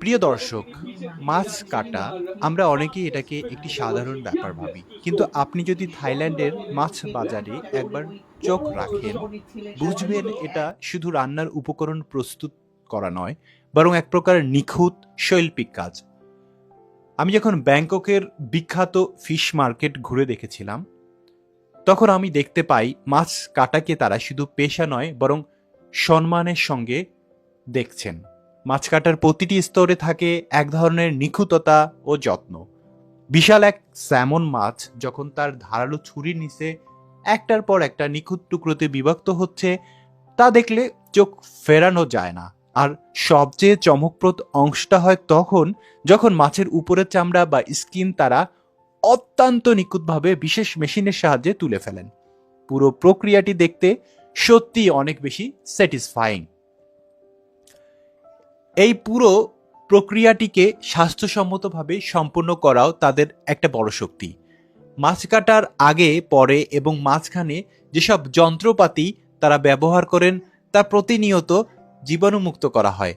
প্রিয় দর্শক, মাছ কাটা, আমরা অনেকেই এটাকে একটি সাধারণ ব্যাপার ভাবি। কিন্তু আপনি যদি থাইল্যান্ডের মাছ বাজারে একবার চোখ রাখেন, বুঝবেন এটা শুধু রান্নার উপকরণ প্রস্তুত করা নয়, বরং এক প্রকার নিখুঁত শৈল্পিক কাজ। আমি যখন ব্যাংককের বিখ্যাত ফিশ মার্কেট ঘুরে দেখেছিলাম, তখন আমি দেখতে পাই মাছ কাটাকে তারা শুধু পেশা নয়, বরং সম্মানের সঙ্গে দেখছেন। মাছ কাটার প্রতিটি স্তরে থাকে এক ধরনের নিখুঁততা ও যত্ন। বিশাল এক স্যামন মাছ যখন তার ধারালো ছুরির নিচে একটার পর একটা নিখুঁত টুকরোতে বিভক্ত হচ্ছে, তা দেখলে চোখ ফেরানো যায় না। আর সবচেয়ে চমকপ্রদ অংশটা হয় তখন যখন মাছের উপরের চামড়া বা স্কিন তারা অত্যন্ত নিখুঁতভাবে বিশেষ মেশিনের সাহায্যে তুলে ফেলেন। পুরো প্রক্রিয়াটি দেখতে সত্যি অনেক বেশি স্যাটিসফাইং। এই পুরো প্রক্রিয়াটিকে স্বাস্থ্যসম্মতভাবে সম্পন্ন করাও তাদের একটা বড় শক্তি। মাছ কাটার আগে, পরে এবং মাঝখানে যেসব যন্ত্রপাতি তারা ব্যবহার করেন, তা প্রতিনিয়ত জীবাণুমুক্ত করা হয়।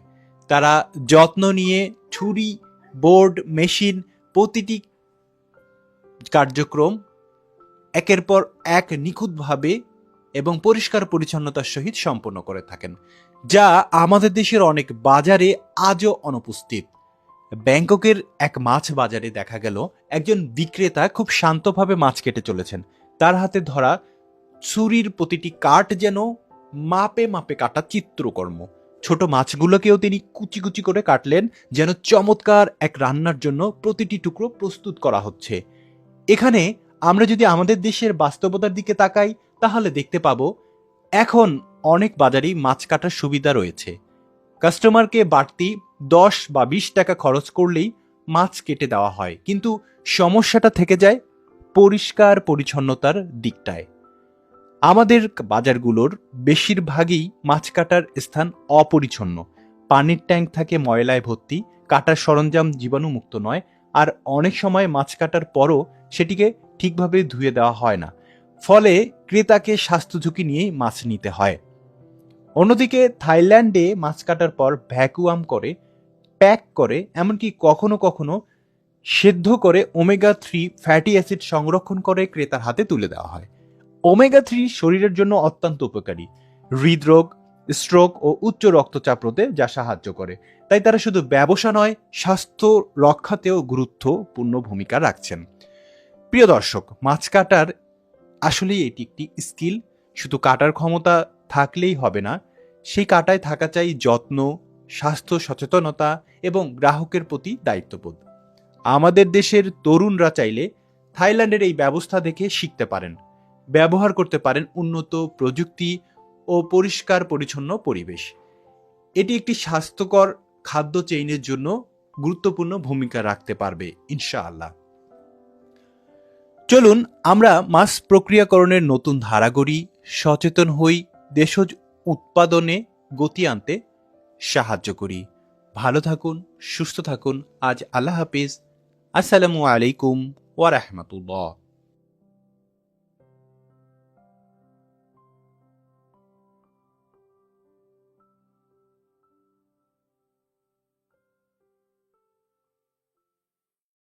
তারা যত্ন নিয়ে ছুরি, বোর্ড, মেশিন প্রতিটি কার্যক্রম একের পর এক নিখুঁতভাবে এবং পরিষ্কার পরিচ্ছন্নতার সহিত সম্পন্ন করে থাকেন, যা আমাদের দেশের অনেক বাজারে আজও অনুপস্থিত। ব্যাংককের এক মাছ বাজারে দেখা গেল, একজন বিক্রেতা খুব শান্তভাবে মাছ কেটে চলেছেন। তার হাতে ধরা ছুরির প্রতিটি কাঠ যেন মাপে মাপে কাটা চিত্রকর্ম। ছোট মাছগুলোকেও তিনি কুচি কুচি করে কাটলেন, যেন চমৎকার এক রান্নার জন্য প্রতিটি টুকরো প্রস্তুত করা হচ্ছে। এখানে আমরা যদি আমাদের দেশের বাস্তবতার দিকে তাকাই তাহলে দেখতে পাবো, এখন অনেক বাজারেই মাছ কাটার সুবিধা রয়েছে। কাস্টমারকে বাড়তি দশ বা বিশ টাকা খরচ করলেই মাছ কেটে দেওয়া হয়, কিন্তু সমস্যাটা থেকে যায় পরিষ্কার পরিচ্ছন্নতার দিকটায়। আমাদের বাজারগুলোর বেশিরভাগই মাছ কাটার স্থান অপরিচ্ছন্ন। পানির ট্যাঙ্ক থাকে ময়লায় ভর্তি, কাটার সরঞ্জাম জীবাণুমুক্ত নয়, আর অনেক সময় মাছ কাটার পরও সেটিকে ঠিকভাবে ধুয়ে দেওয়া হয় না। ফলে ক্রেতাকে স্বাস্থ্য ঝুঁকি নিয়েই মাছ নিতে হয়। অন্যদিকে থাইল্যান্ডে মাছ কাটার পর ভ্যাকুয়াম করে, প্যাক করে, এমনকি কখনো কখনো সেদ্ধ করে ওমেগা থ্রি ফ্যাটি অ্যাসিড সংরক্ষণ করে ক্রেতার হাতে তুলে দেওয়া হয়। ওমেগা থ্রি শরীরের জন্য অত্যন্ত উপকারী। হৃদরোগ, স্ট্রোক ও উচ্চ রক্তচাপ রোধে যা সাহায্য করে। তাই তারা শুধু ব্যবসা নয়, স্বাস্থ্য রক্ষাতেও গুরুত্বপূর্ণ ভূমিকা রাখছেন। প্রিয় দর্শক, মাছ কাটার আসলেই এটি একটি স্কিল। শুধু কাটার ক্ষমতা থাকলেই হবে না, সেই কাটায় থাকা চাই যত্ন, স্বাস্থ্য, সচেতনতা এবং গ্রাহকের প্রতি দায়িত্ববোধ। আমাদের দেশের তরুণরা চাইলে থাইল্যান্ডের এই ব্যবস্থা দেখে শিখতে পারেন, ব্যবহার করতে পারেন উন্নত প্রযুক্তি ও পরিষ্কার পরিচ্ছন্ন পরিবেশ। এটি একটি স্বাস্থ্যকর খাদ্য চেইনের জন্য গুরুত্বপূর্ণ ভূমিকা রাখতে পারবে, ইনশাআল্লাহ। চলুন আমরা মাছ প্রক্রিয়াকরণের নতুন ধারা গড়ি, সচেতন হই, দেশজ উৎপাদনে গতি আনতে সাহায্য করি। ভালো থাকুন, সুস্থ থাকুন, আজ আল্লাহ হাফিজ। আসসালামু আলাইকুম ওয়া রাহমাতুল্লাহ।